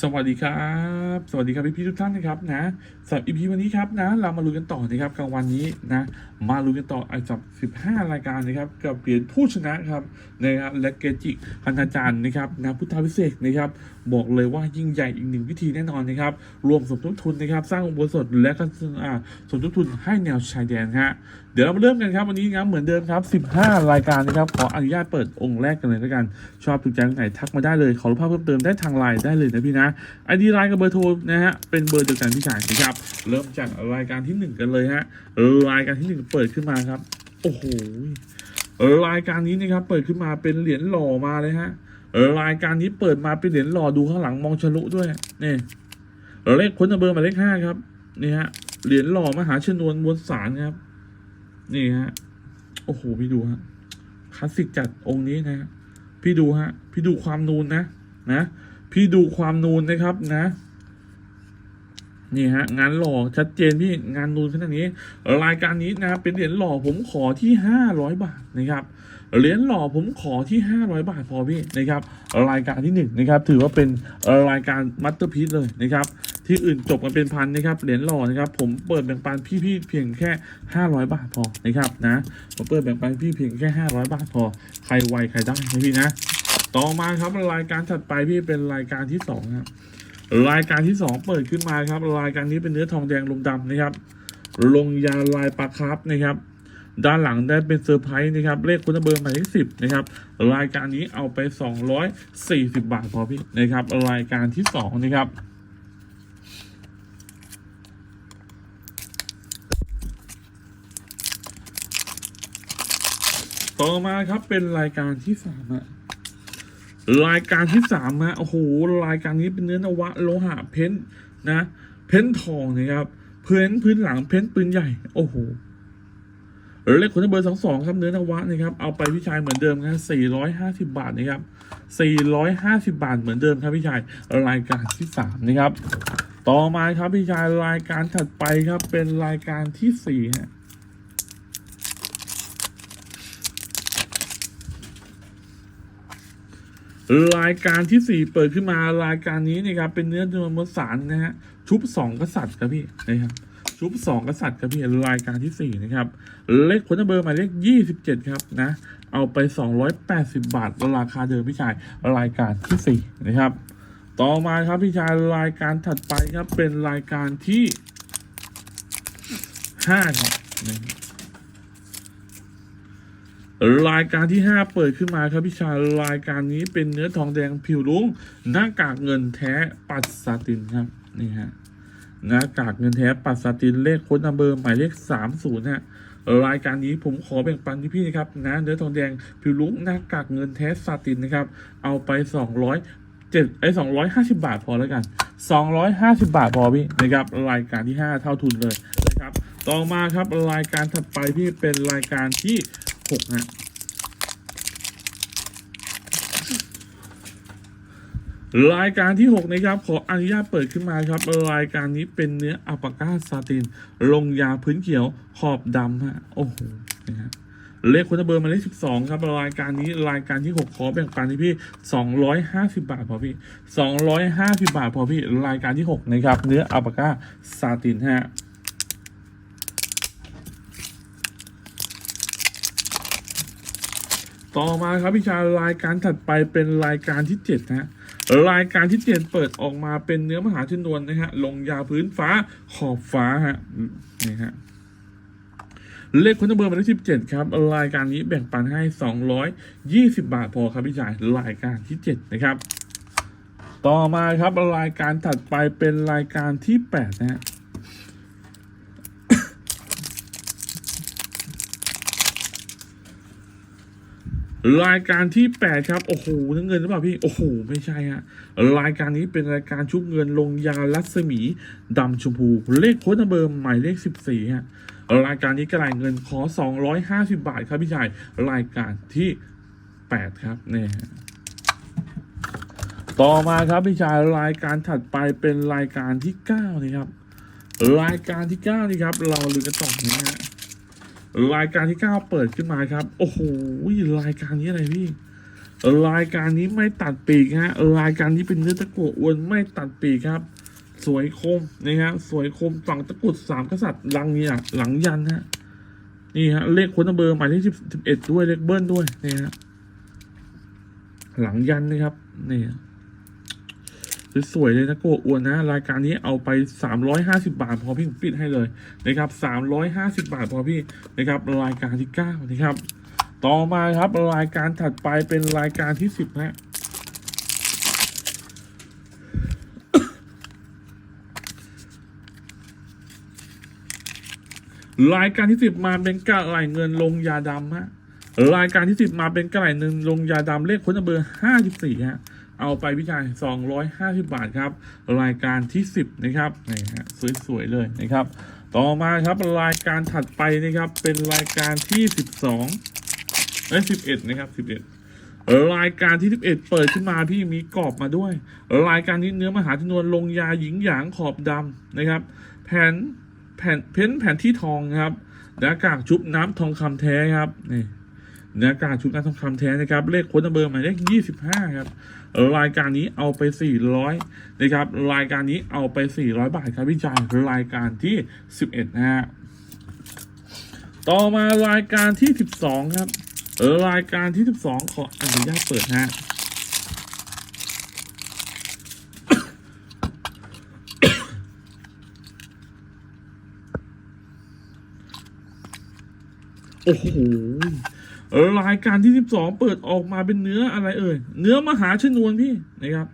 สวัสดีครับ สวัสดีครับพี่พี่ๆทุกท่านนะครับนะสำหรับอีพีวันนี้ครับนะ เรามาลุ้นกันต่อนะครับกลางวันนี้นะ มาลุ้นกันต่อไอ้จับ15รายการนะครับกับเหรียญผู้ชนะครับนะครับและเกจิพันธจารย์นะครับนะพุทธวิเศษนะครับ บอกเลยว่ายิ่งใหญ่อีกหนึ่งพิธีแน่นอนนะครับ รวมสมทบทุนนะครับ สร้างอุโบสถและก็อ่าสมทบทุนให้แนวชายแดนฮะเดี๋ยวเรามาเริ่มกันครับวันนี้นะเหมือนเดิมครับ 15 รายการนะครับขออนุญาตเปิดองค์แรกกันเลยแล้วกัน ชอบถูกใจไหนทักมาได้เลยขอรูปภาพเพิ่มเติมได้ทางไลน์ได้เลยนะพี่นะไอดีไลน์กับเบอร์โทรนะฮะเป็นเบอร์เดียวกันพี่ชายนะครับเริ่มจากรายการที่หนึ่งกันเลยฮะรายการที่หนึ่งเปิดขึ้นมาครับ โอ้โหรายการนี้นะครับเปิดขึ้นมาเป็นเหรียญหล่อมาเลยฮะรายการนี้เปิดมาเป็นเหรียญหล่อดูข้างหลังมองทะลุด้วยนี่เลขค้นเบอร์มาเลขห้าครับนี่ฮะเหรียญหล่อมหาชนวนมวลสารครับ นี่ฮะโอ้โหพี่ดูฮะคลาสสิกจัดองค์นี้นะฮะพี่ดูฮะ พี่ดูความนูนนะนะ พี่ดูความนูนนะครับนะ นี่ฮะ งานหล่อชัดเจนพี่งานนูนขนาดนี้ รายการนี้นะเป็นเหรียญหล่อผมขอที่ห้าร้อยบาทนะครับเหรียญหล่อผมขอที่ห้าร้อยบาทพอพี่นะครับรายการที่หนึ่งนะครับถือว่าเป็นรายการมัตเตอร์พีซเลยนะครับที่อื่นจบกันเป็นพันนะครับเหรียญหล่อนะครับผมเปิดแบ่งปันพี่ๆเพียงแค่ห้าร้อยบาทพอนะครับนะผมเปิดแบ่งปันพี่เพียงแค่ห้าร้อยบาทพอใครไวใครได้นะพี่นะ ต่อมาครับรายการถัดไปพี่เป็นรายการที่สองครับรายการที่สองเปิดขึ้นมาครับ รายการนี้เป็นเนื้อทองแดงลมดำนะครับ ลงยาลายปลาครับนะครับ ด้านหลังได้เป็นเซอร์ไพรส์นะครับ เลขคุณเบอร์หมายเลขสิบนะครับ รายการนี้เอาไปสองร้อยสี่สิบบาทพอพี่นะครับ รายการที่สองนะครับต่อมาครับเป็นรายการที่สามอะ รายการที่สามฮะโอ้โหรายการนี้เป็นเนื้อนวะโลหะเพ้นนะ เพ้นทองนะครับเพ้นพื้นหลังเพ้นปืนใหญ่ โอ้โหเลขคนเบอร์สองสองครับเนื้อนวะนะครับเอาไปพี่ชายเหมือนเดิมครับสี่ร้อยห้าสิบาทนะครับสี่ร้อยห้าสิบาทเหมือนเดิมครับพี่ชายรายการที่สามนะครับ ต่อมาครับพี่ชายรายการถัดไปครับเป็นรายการที่สี่ฮะ รายการที่สี่เปิดขึ้นมารายการนี้นะครับเป็นเนื้อเนื้อมสารนะฮะชุบสองกษัตริย์ครับพี่นะครับชุบสองกษัตริย์ครับพี่รายการที่สี่นะครับ เลขคนเบอร์หมายเลขยี่สิบเจ็ดครับนะเอาไปสองร้อยแปดสิบาทราคาเดิมพี่ชายรายการที่สี่นะครับ ต่อมาครับพี่ชายรายการถัดไปครับเป็นรายการที่ห้าครับ รายการที่ 5 เปิดขึ้นมาครับพี่ชายรายการนี้เป็นเนื้อทองแดงผิวลุงหน้ากากเงินแท้ปัดซาตินครับนี่ฮะหน้ากากเงินแท้ปัดซาตินเลขค้ดนัมเบอร์หมายเลข 30ฮะรายการนี้ผมขอแบ่งปันที่พี่นะครับนะเนื้อทองแดงผิวลุงหน้ากากเงินแท้ซาตินนะครับเอาไป 200เจ็ดไอ้สองร้อยห้าสิบาทพอแล้วกันสองร้อยห้าสิบาทพอพี่นะครับรายการที่ห้าเท่าทุนเลยนะครับ ต่อมาครับรายการถัดไปพี่เป็นรายการที่ หกฮะรายการที่ 6 นะครับ ขออนุญาตเปิดขึ้นมาครับ รายการนี้เป็นเนื้ออัปาก้าซาติน ลงยาพื้นเขียวขอบดำฮะโอ้โหนะฮะเลขคุณเบอร์หมายเลข 12 ครับ รายการนี้รายการที่ 6 ขอแบ่งปันที่พี่ 250 บาทพอพี่ 250 บาทพอพี่ รายการที่ 6 นะครับ เนื้ออัปาก้าซาตินฮะ ต่อมาครับพี่ชายรายการถัดไปเป็นรายการที่เจ็ดนะฮะรายการที่เจ็ดเปิดออกมาเป็นเนื้อมหาชนวนนะฮะลงยาพื้นฟ้าขอบฟ้าฮะนี่ฮะเลขคุณเบอร์มายเลขสิบเจ็ดครับ รายการนี้แบ่งปันให้สองร้อยยี่สิบาทพอครับพี่ชายรายการที่เจ็ดนะครับ ต่อมาครับรายการถัดไปเป็นรายการที่แปดนะฮะ รายการที่แปดครับ โอ้โหนั่นเงินหรือเปล่าพี่ โอ้โห ไม่ใช่ฮะ รายการนี้เป็นรายการชุบเงินลงยาลัศมีดำชมพู เลขโค้ดเบอร์หมายเลขสิบสี่ฮะ รายการนี้กระไรเงินขอสองร้อยห้าสิบาทครับพี่ชาย รายการที่แปดครับเนี่ยต่อมาครับพี่ชายรายการถัดไปเป็นรายการที่เก้านะครับ รายการที่เก้านี่ครับ เราลือกันต่อนะฮะ รายการที่เก้าเปิดขึ้นมาครับ โอ้โหรายการนี้อะไรพี่รายการนี้ไม่ตัดปีกฮะรายการนี้เป็นเนื้อตะกั่วอ้วนไม่ตัดปีกครับ สวยคมนะฮะสวยคมฝั่งตะกุดสามกษัตริย์หลังเนี่ยหลังยันฮะนี่ฮะเลขคนเบอร์หมายเลขสิบสิบเอ็ดด้วยเลขเบิ้ลด้วยนี่ฮะหลังยันนะครับนี่ฮะ สวยๆเลยนะโกอ้วนนะ รายการนี้เอาไปสามร้อยห้าสิบาท พอพี่ผมปิดให้เลยนะครับสามร้อยห้าสิบาทพอพี่นะครับรายการที่เก้านะครับ ต่อมาครับรายการถัดไปเป็นรายการที่สิบฮะรายการที่สิบมาเป็นกระไหลเงินลงยาดำฮะรายการที่สิบมาเป็นกระไหลเงินลงยาดำเลขค้นเบอร์ห้าสิบสี่ฮะ เอาไปพิจารสองร้อยห้าสิบาทครับ รายการที่สิบนะครับนี่ฮะสวยๆเลยนะครับ ต่อมาครับรายการถัดไปนะครับ เป็นรายการที่สิบสองและสิบเอ็ดนะครับสิบเอ็ดรายการที่ 11 เปิดขึ้นมาพี่มีกรอบมาด้วย รายการนี้เนื้อมหาชนวนลงยาหญิงหยางขอบดำนะครับ แผ่นแผ่นเพ้นแผ่นที่ทองครับหน้ากากชุบน้ำทองคำแท้ครับนี่หน้ากากชุบน้ำทองคำแท้นะครับ เลขค้ดเบอร์หมายเลข25 ครับ รายการนี้เอาไป 400นะครับรายการนี้เอาไป 400 บาทครับพี่จายรายการที่ 11 นะฮะต่อมารายการที่ 12 ครับรายการที่ 12 ขออนุญาตเปิดฮะโอ้โห รายการที่ 12 เปิดออกมาเป็นเนื้ออะไรเอ่ย เนื้อมหาชนวนพี่นะครับ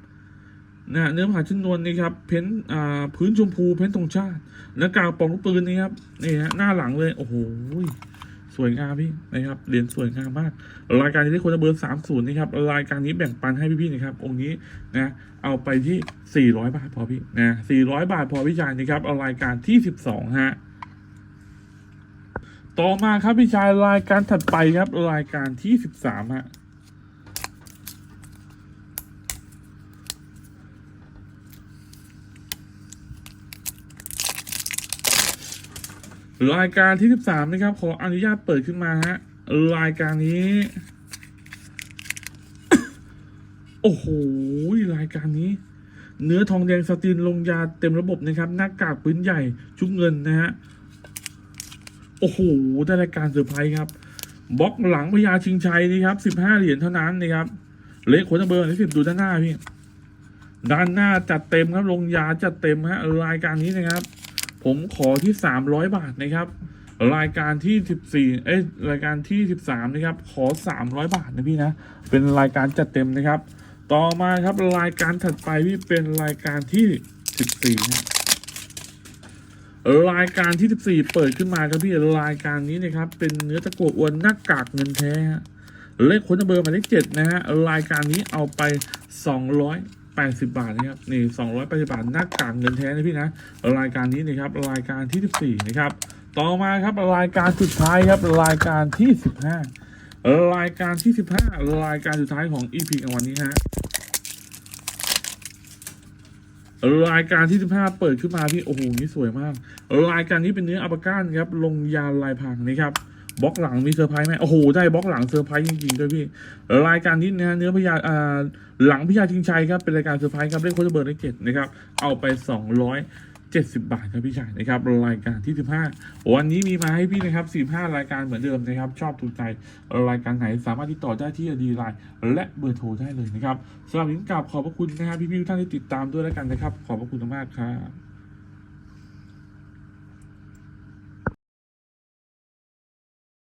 นะเนื้อมหาชนวนนี่ครับ เพ้นอ่าพื้นชมพูเพ้นธงชาติหน้ากากปองลูกปืนนี่ครับนี่ฮะหน้าหลังเลย โอ้โหสวยงามพี่นะครับเหรียญสวยงามมาก รายการนี้ได้คนละเบอร์สามศูนย์นะครับ รายการนี้แบ่งปันให้พี่ๆนะครับ องค์นี้นะเอาไปที่สี่ร้อยบาทพอพี่นะสี่ร้อยบาทพอพี่ชายนะครับเอารายการที่สิบสองฮะ ต่อมาครับพี่ชายรายการถัดไปครับรายการที่สิบสามฮะรายการที่13นะครับ ขออนุญาตเปิดขึ้นมาฮะรายการนี้ โอ้โหรายการนี้ เนื้อทองแดงสตรีนลงยาเต็มระบบนะครับ หน้ากากปืนใหญ่ชุบเงินนะฮะ โอ้โหได้รายการเซอร์ไพรส์ครับบล็อกหลังพญาชิงชัยนี่ครับ15เหรียญเท่านั้นนะครับเลขขนเบอร์ที่สิบดูด้านหน้าพี่ด้านหน้าจัดเต็มครับลงยาจัดเต็มฮะรายการนี้นะครับ ผมขอที่300บาทนะครับ รายการที่14เอ้ยรายการที่13นะครับ ขอ300บาทนะพี่นะ เป็นรายการจัดเต็มนะครับ ต่อมาครับรายการถัดไปพี่เป็นรายการที่14นะ รายการที่ 14 เปิดขึ้นมาครับพี่รายการนี้นะครับ เป็นเนื้อตะกัวอวนหน้ากากเงินแท้เลขคนเบอร์หมายเลขเจ็ดนะฮะรายการนี้เอาไป 280 บาทนะครับนี่280 บาทหน้ากากเงินแท้นะพี่นะรายการนี้นะครับรายการที่ 14 นะครับ ต่อมาครับรายการสุดท้ายครับรายการที่ 15 รายการที่ 15 รายการสุดท้ายของ EP ของวันนี้ฮะ รายการที่15เปิดขึ้นมาพี่โอ้โหนี่สวยมาก รายการนี้เป็นเนื้ออัปก้านครับลงยาลายพรางนะครับบล็อกหลังมีเซอร์ไพรส์ไหมโอ้โหได้บล็อกหลังเซอร์ไพรส์จริงๆด้วยพี่รายการนี้นะเนื้อพญาอ่าหลังพญาชิงชัยครับเป็นรายการเซอร์ไพรส์ครับเลขโค้ดเบอร์เลขเจ็ดนะครับเอาไป 70 บาทครับพี่ชายนะครับรายการที่ 15 วันนี้มีมาให้พี่นะครับ 45 รายการเหมือนเดิมนะครับ ชอบถูกใจรายการไหนสามารถติดต่อได้ที่ดีไลน์และเบอร์โทรได้เลยนะครับสำหรับนี้กราบขอบพระคุณนะครับพี่ๆทุกท่านที่ติดตามด้วยแล้วกันนะครับ ขอบพระคุณมากครับ